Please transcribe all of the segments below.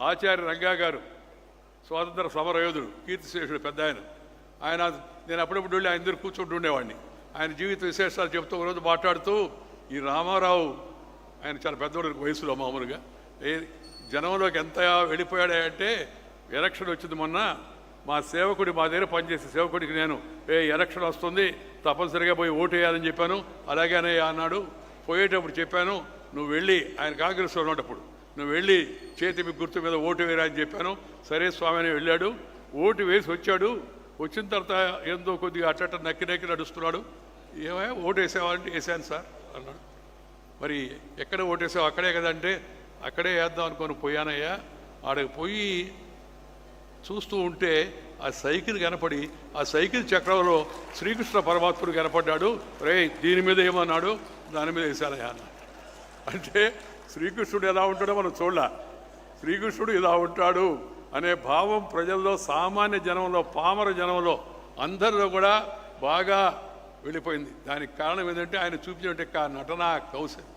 ఆచార్య రంగా గారు స్వాతంత్ర సమరయోధుడు కీర్తిశేషుడు పెద్ద ఆయన. ఆయన నేను అప్పుడప్పుడు వెళ్ళి ఆయన దగ్గర కూర్చుంటూ ఉండేవాడిని. ఆయన జీవిత విశేషాలు చెప్తూ ఒకరోజు మాట్లాడుతూ ఈ రామారావు ఆయన చాలా పెద్దవాడు వయసులో మామూలుగా. ఏ జనంలోకి ఎంత వెళ్ళిపోయాడంటే ఎలక్షన్ వచ్చింది మొన్న. మా సేవకుడి మా దగ్గర పనిచేసే సేవకుడికి నేను ఏ ఎలక్షన్ వస్తుంది తప్పనిసరిగా పోయి ఓటు వేయాలని చెప్పాను. అలాగనే అన్నాడు. పోయేటప్పుడు చెప్పాను నువ్వు వెళ్ళి ఆయన కాంగ్రెస్లో ఉన్నప్పుడు నువ్వు వెళ్ళి చేతి మీ గుర్తు మీద ఓటు వేరా అని చెప్పాను. సరే స్వామి అని వెళ్ళాడు. ఓటు వేసి వచ్చాడు. వచ్చిన తర్వాత ఏందో కొద్దిగా అట్టట నక్కి నక్కి నడుస్తున్నాడు. ఏమయ్యా ఓటు వేసావంటే వేసాను సార్ అన్నాడు. మరి ఎక్కడ ఓటేసావు అక్కడే కదంటే అక్కడే వేద్దాం అనుకొని పోయానయ్యా. ఆడకి పోయి చూస్తూ ఉంటే ఆ సైకిల్ కనపడి ఆ సైకిల్ చక్రంలో శ్రీకృష్ణ పరమాత్ముడు కనపడ్డాడు. రే దీని మీద ఏమన్నాడు? దాని మీద వేసానయ్యా అన్నాడు. అంటే శ్రీకృష్ణుడు ఎలా ఉంటాడో మనం చూడలే. శ్రీకృష్ణుడు ఇలా ఉంటాడు అనే భావం ప్రజల్లో సామాన్య జనంలో పామర జనంలో అందరిలో కూడా బాగా వెళ్ళిపోయింది. దానికి కారణం ఏంటంటే ఆయన చూపించినట్టు కా నటన కౌశల్.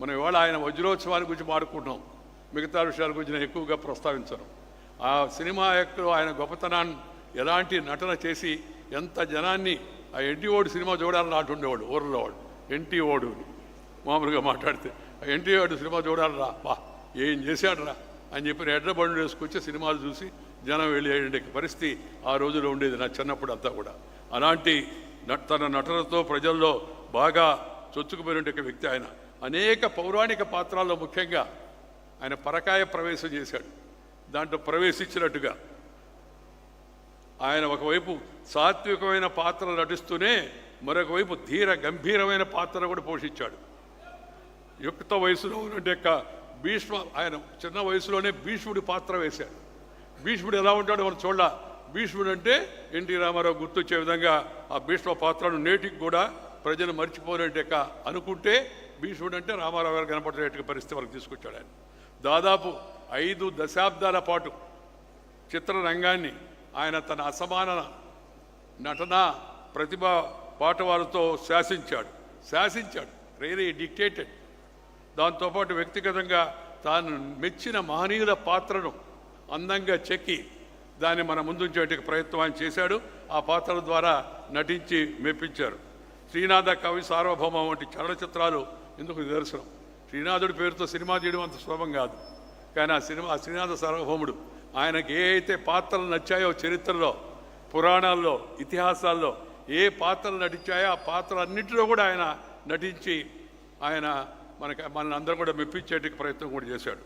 మనం ఇవాళ ఆయన వజ్రోత్సవాన్ని గురించి మాడుకుంటున్నాం. మిగతా విషయాల గురించి నేను ఎక్కువగా ప్రస్తావించను. ఆ సినిమా యొక్క ఆయన గొప్పతనాన్ని ఎలాంటి నటన చేసి ఎంత జనాన్ని ఆ ఎన్టీ ఓడు సినిమా చూడాలని నాటు ఉండేవాడు ఊర్లో వాడు ఎన్టీ ఓడు మామూలుగా మాట్లాడితే. ఎన్టీఆర్ ఎన్టీ సినిమా చూడాలరా? బా ఏం చేశాడరా? అని చెప్పి ఎడ్ల వేసుకొచ్చి సినిమాలు చూసి జనం వెళ్ళే పరిస్థితి ఆ రోజులో ఉండేది నా చిన్నప్పుడు అంతా కూడా. అలాంటి న- తన నటనతో ప్రజల్లో బాగా చొచ్చుకుపోయిన వ్యక్తి ఆయన. అనేక పౌరాణిక పాత్రల్లో ముఖ్యంగా ఆయన పరకాయ ప్రవేశం చేశాడు. దాంట్లో ప్రవేశించినట్టుగా ఆయన ఒకవైపు సాత్వికమైన పాత్ర నటిస్తూనే మరొకవైపు ధీర గంభీరమైన పాత్ర కూడా పోషించాడు. యుక్త వయసులో ఉన్నట్టు యొక్క భీష్మ ఆయన చిన్న వయసులోనే భీష్ముడి పాత్ర వేశాడు. భీష్ముడు ఎలా ఉంటాడో మనం చూడాల. భీష్ముడు అంటే ఎన్టీ రామారావు గుర్తొచ్చే విధంగా ఆ భీష్మ పాత్రను నేటికి కూడా ప్రజలు మర్చిపోలేట అనుకుంటే భీష్ముడు అంటే రామారావు గారు కనపడేట పరిస్థితి వరకు తీసుకొచ్చాడు ఆయన. దాదాపు ఐదు దశాబ్దాల పాటు చిత్రరంగాన్ని ఆయన తన అసమాన నటన ప్రతిభ పాటవాలతో శాసించాడు. శాసించాడు. రేరే డిక్టేటెడ్. దాంతోపాటు వ్యక్తిగతంగా తాను మెచ్చిన మహనీయుల పాత్రను అందంగా చెక్కి దాన్ని మన ముందుంచేటికి ప్రయత్నం ఆయన చేశాడు. ఆ పాత్రల ద్వారా నటించి మెప్పించారు. శ్రీనాథ కవి సార్వభౌమం వంటి చలనచిత్రాలు ఎందుకు నిదర్శనం. శ్రీనాథుడి పేరుతో సినిమా తీయడం అంత సులభం కాదు. కానీ ఆ సినిమా ఆ శ్రీనాథ సార్వభౌముడు ఆయనకి ఏ అయితే పాత్రలు నచ్చాయో చరిత్రలో పురాణాల్లో ఇతిహాసాల్లో ఏ పాత్రలు నటించాయో ఆ పాత్రలన్నింటిలో కూడా ఆయన నటించి ఆయన మనకి మనల్ని అందరం కూడా మెప్పించేటికి ప్రయత్నం కూడా చేశాడు.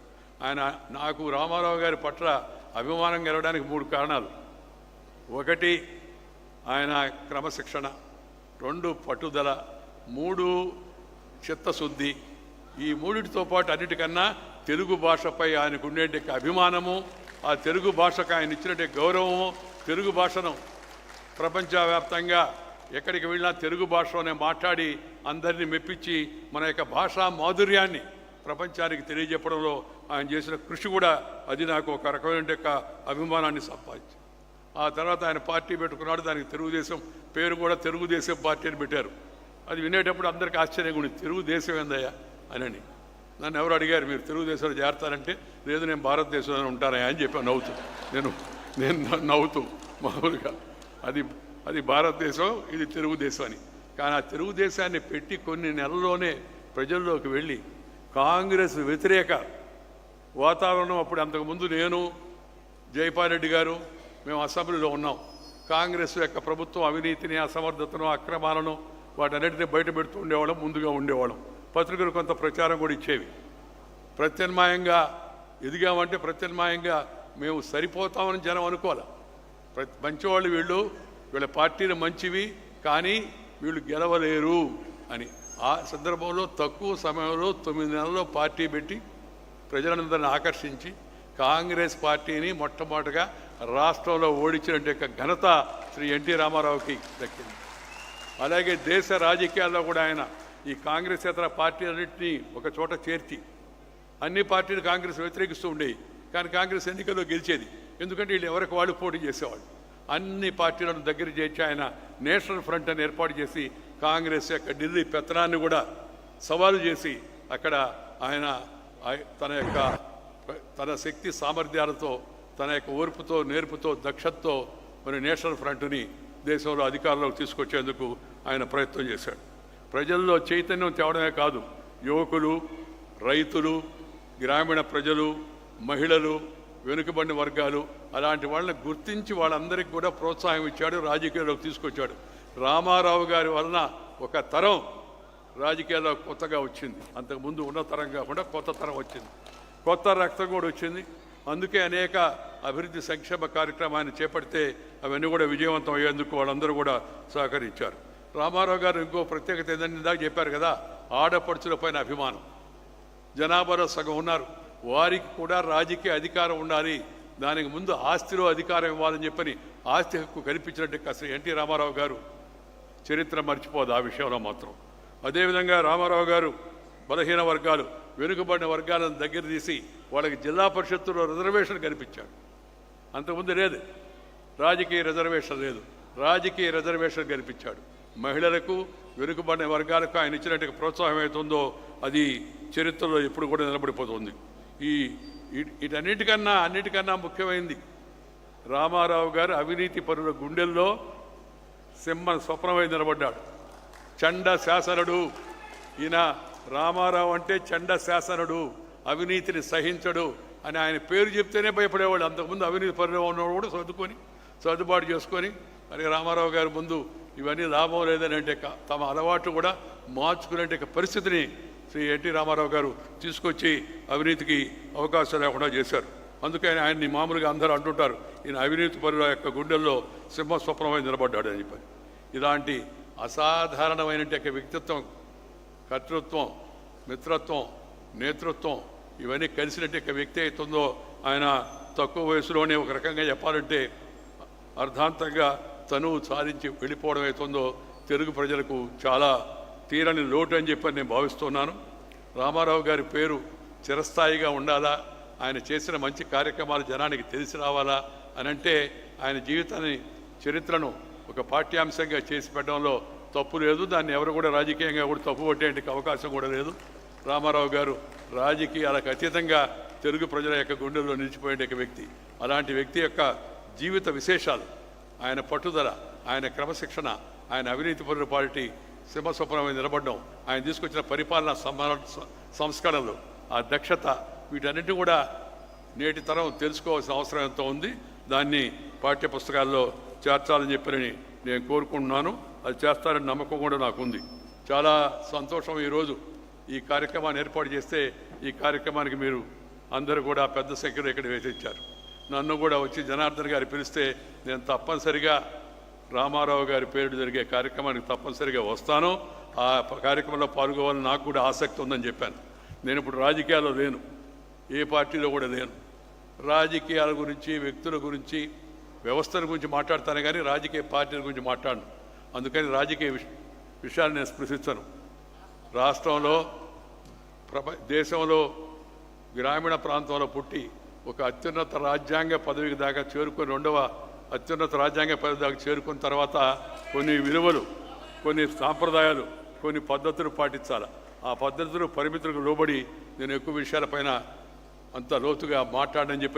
ఆయన నాకు రామారావు గారి పట్ల అభిమానం గెలవడానికి మూడు కారణాలు. ఒకటి ఆయన క్రమశిక్షణ. రెండు పట్టుదల. మూడు చిత్తశుద్ధి. ఈ మూడిటితో పాటు అన్నిటికన్నా తెలుగు భాషపై ఆయనకు ఉండేటి అభిమానము ఆ తెలుగు భాషకు ఆయన ఇచ్చినట్టు గౌరవము తెలుగు భాషను ప్రపంచవ్యాప్తంగా ఎక్కడికి వెళ్ళినా తెలుగు భాషలోనే మాట్లాడి అందరినీ మెప్పించి మన యొక్క భాషా మాధుర్యాన్ని ప్రపంచానికి తెలియజెప్పడంలో ఆయన చేసిన కృషి కూడా అది నాకు ఒక రకమైన యొక్క అభిమానాన్ని సంపాదించింది. ఆ తర్వాత ఆయన పార్టీ పెట్టుకున్నాడు దానికి తెలుగుదేశం పేరు కూడా తెలుగుదేశం పార్టీ అని పెట్టారు. అది వినేటప్పుడు అందరికీ ఆశ్చర్యంగా ఉంది తెలుగుదేశం ఏందయ్యా అని నన్ను ఎవరు అడిగారు మీరు తెలుగుదేశంలో చేరతారంటే లేదు నేను భారతదేశంలో ఉంటానయ్యా అని చెప్పి నవ్వుతూ నేను నేను నవ్వుతూ మామూలుగా. అది అది భారతదేశం ఇది తెలుగుదేశం అని. కానీ ఆ తెలుగుదేశాన్ని పెట్టి కొన్ని నెలల్లోనే ప్రజల్లోకి వెళ్ళి కాంగ్రెస్ వ్యతిరేక వాతావరణం అప్పుడు అంతకుముందు నేను జైపాల్రెడ్డి గారు మేము అసెంబ్లీలో ఉన్నాం. కాంగ్రెస్ యొక్క ప్రభుత్వం అవినీతిని అసమర్థతను అక్రమాలను వాటన్నిటిని బయట పెడుతూ ఉండేవాళ్ళం ముందుగా ఉండేవాళ్ళం. పత్రికలు కొంత ప్రచారం కూడా ఇచ్చేవి. ప్రత్యామ్నాయంగా ఎదిగామంటే ప్రత్యామ్నాయంగా మేము సరిపోతామని జనం అనుకోవాలి. మంచివాళ్ళు వీళ్ళు వీళ్ళ పార్టీలు మంచివి కానీ వీళ్ళు గెలవలేరు అని. ఆ సందర్భంలో తక్కువ సమయంలో తొమ్మిది నెలల్లో పార్టీ పెట్టి ప్రజలందరిని ఆకర్షించి కాంగ్రెస్ పార్టీని మొట్టమొదటిగా రాష్ట్రంలో ఓడించినట్టు యొక్క ఘనత శ్రీ ఎన్టీ రామారావుకి దక్కింది. అలాగే దేశ రాజకీయాల్లో కూడా ఆయన ఈ కాంగ్రెస్ ఇతర పార్టీలన్నింటినీ ఒక చోట చేర్చి అన్ని పార్టీలు కాంగ్రెస్ వ్యతిరేకిస్తూ ఉండేవి. కానీ కాంగ్రెస్ ఎన్నికల్లో గెలిచేది. ఎందుకంటే వీళ్ళు ఎవరికి వాళ్ళు పోటీ చేసేవాళ్ళు. అన్ని పార్టీలను దగ్గర చేర్చి ఆయన నేషనల్ ఫ్రంట్ అని ఏర్పాటు చేసి కాంగ్రెస్ యొక్క ఢిల్లీ పెత్తనాన్ని కూడా సవాలు చేసి అక్కడ ఆయన తన యొక్క తన శక్తి సామర్థ్యాలతో తన యొక్క ఓర్పుతో నేర్పుతో దక్షతతో మరి నేషనల్ ఫ్రంట్ని దేశంలో అధికారంలోకి తీసుకొచ్చేందుకు ఆయన ప్రయత్నం చేశాడు. ప్రజల్లో చైతన్యం తేవడమే కాదు యువకులు రైతులు గ్రామీణ ప్రజలు మహిళలు వెనుకబడిన వర్గాలు అలాంటి వాళ్ళని గుర్తించి వాళ్ళందరికీ కూడా ప్రోత్సాహం ఇచ్చాడు రాజకీయాల్లోకి తీసుకొచ్చాడు. రామారావు గారి వలన ఒక తరం రాజకీయాల్లో కొత్తగా వచ్చింది. అంతకుముందు ఉన్న తరం కాకుండా కొత్త తరం వచ్చింది. కొత్త రక్తం కూడా వచ్చింది. అందుకే అనేక అభివృద్ధి సంక్షేమ కార్యక్రమాన్ని చేపడితే అవన్నీ కూడా విజయవంతం అయ్యేందుకు వాళ్ళందరూ కూడా సహకరించారు. రామారావు గారు ఇంకో ప్రత్యేకత ఏంటంటే ఇందాక చెప్పారు కదా ఆడపడుచుల పైన అభిమానం. జనాభాలో సగం ఉన్నారు. వారికి కూడా రాజకీయ అధికారం ఉండాలి. దానికి ముందు ఆస్తిలో అధికారం ఇవ్వాలని చెప్పని ఆస్తి హక్కు కల్పించినట్టు అసలు ఎన్టీ రామారావు గారు చరిత్ర మర్చిపోదు ఆ విషయంలో మాత్రం. అదేవిధంగా రామారావు గారు బలహీన వర్గాలు వెనుకబడిన వర్గాలను దగ్గర తీసి వాళ్ళకి జిల్లా పరిషత్తులో రిజర్వేషన్ కల్పించాడు. అంతకుముందు లేదు. రాజకీయ రిజర్వేషన్ లేదు. రాజకీయ రిజర్వేషన్ కల్పించాడు. మహిళలకు వెనుకబడిన వర్గాలకు ఆయన ఇచ్చినట్టు ప్రోత్సాహం అవుతుందో అది చరిత్రలో ఎప్పుడు కూడా నిలబడిపోతుంది. ఈ ఇటన్నిటికన్నా అన్నిటికన్నా ముఖ్యమైనది రామారావు గారు అవినీతి పరుల గుండెల్లో సింహ స్వప్నమై నిలబడ్డాడు. చండ శాసనుడు. ఈయన రామారావు అంటే చండ శాసనుడు అవినీతిని సహించడు అని ఆయన పేరు చెప్తేనే భయపడేవాడు అంతకుముందు అవినీతి పరులు ఉన్నవాడు కూడా సర్దుకొని సర్దుబాటు చేసుకొని మరి రామారావు గారి ముందు ఇవన్నీ లాభం లేదని అంటే తమ అలవాటు కూడా మార్చుకునే పరిస్థితిని శ్రీ ఎన్టీ రామారావు గారు తీసుకొచ్చి అవినీతికి అవకాశం లేకుండా చేశారు. అందుకని ఆయన్ని మామూలుగా అందరూ అంటుంటారు ఈయన అవినీతి పరుల యొక్క గుండెల్లో సింహ స్వప్నమై నిలబడ్డాడు అని చెప్పి ఇలాంటి అసాధారణమైన వ్యక్తిత్వం కర్తృత్వం మిత్రత్వం నేతృత్వం ఇవన్నీ కలిసినట్టు వ్యక్తి అవుతుందో ఆయన తక్కువ వయసులోనే ఒక రకంగా చెప్పాలంటే అర్ధాంతంగా తనువు సాధించి వెళ్ళిపోవడం అవుతుందో తెలుగు ప్రజలకు చాలా తీరని లోటు అని చెప్పి నేను భావిస్తున్నాను. రామారావు గారి పేరు చిరస్థాయిగా ఉండాలా? ఆయన చేసిన మంచి కార్యక్రమాలు జనానికి తెలిసి రావాలా? అని అంటే ఆయన జీవితాన్ని చరిత్రను ఒక పాఠ్యాంశంగా చేసి పెట్టడంలో తప్పు లేదు. దాన్ని ఎవరు కూడా రాజకీయంగా కూడా తప్పు పట్టేందుకు అవకాశం కూడా లేదు. రామారావు గారు రాజకీయాలకు అతీతంగా తెలుగు ప్రజల యొక్క గుండెల్లో నిలిచిపోయే వ్యక్తి. అలాంటి వ్యక్తి యొక్క జీవిత విశేషాలు ఆయన పట్టుదల ఆయన క్రమశిక్షణ ఆయన అవినీతి పరుల పార్టీ సింహస్వప్నమై నిలబడడం. ఆయన తీసుకొచ్చిన పరిపాలన సంస్కరణలు ఆ దక్షత వీటన్నిటి కూడా నేటి తరం తెలుసుకోవాల్సిన అవసరం ఎంతో ఉంది. దాన్ని పాఠ్య పుస్తకాల్లో చేర్చాలని చెప్పని నేను కోరుకుంటున్నాను. అది చేస్తారని నమ్మకం కూడా నాకు ఉంది చాలా సంతోషం ఈరోజు ఈ కార్యక్రమాన్ని ఏర్పాటు చేస్తే ఈ కార్యక్రమానికి మీరు అందరూ కూడా పెద్ద సంఖ్యలో ఇక్కడ వేసించారు నన్ను కూడా వచ్చి జనార్దన్ గారు పిలిస్తే నేను తప్పనిసరిగా రామారావు గారి పేరు జరిగే కార్యక్రమానికి తప్పనిసరిగా వస్తాను. ఆ కార్యక్రమంలో పాల్గొవాలని నాకు కూడా ఆసక్తి ఉందని చెప్పాను. నేను ఇప్పుడు రాజకీయాల్లో లేను. ఏ పార్టీలో కూడా లేను. రాజకీయాల గురించి వ్యక్తుల గురించి వ్యవస్థల గురించి మాట్లాడతాను కానీ రాజకీయ పార్టీల గురించి మాట్లాడను. అందుకని రాజకీయ విష విషయాలు నేను స్పృశించను. రాష్ట్రంలో ప్రప దేశంలో గ్రామీణ ప్రాంతంలో పుట్టి ఒక అత్యున్నత రాజ్యాంగ పదవికి దాకా చేరుకొని రెండవ అత్యున్నత రాజ్యాంగ పదవి చేరుకున్న తర్వాత కొన్ని విలువలు కొన్ని సాంప్రదాయాలు కొన్ని పద్ధతులు పాటించాలి. ఆ పద్ధతులు పరిమితులకు లోబడి నేను ఎక్కువ విషయాలపైన అంత లోతుగా మాట్లాడని చెప్పి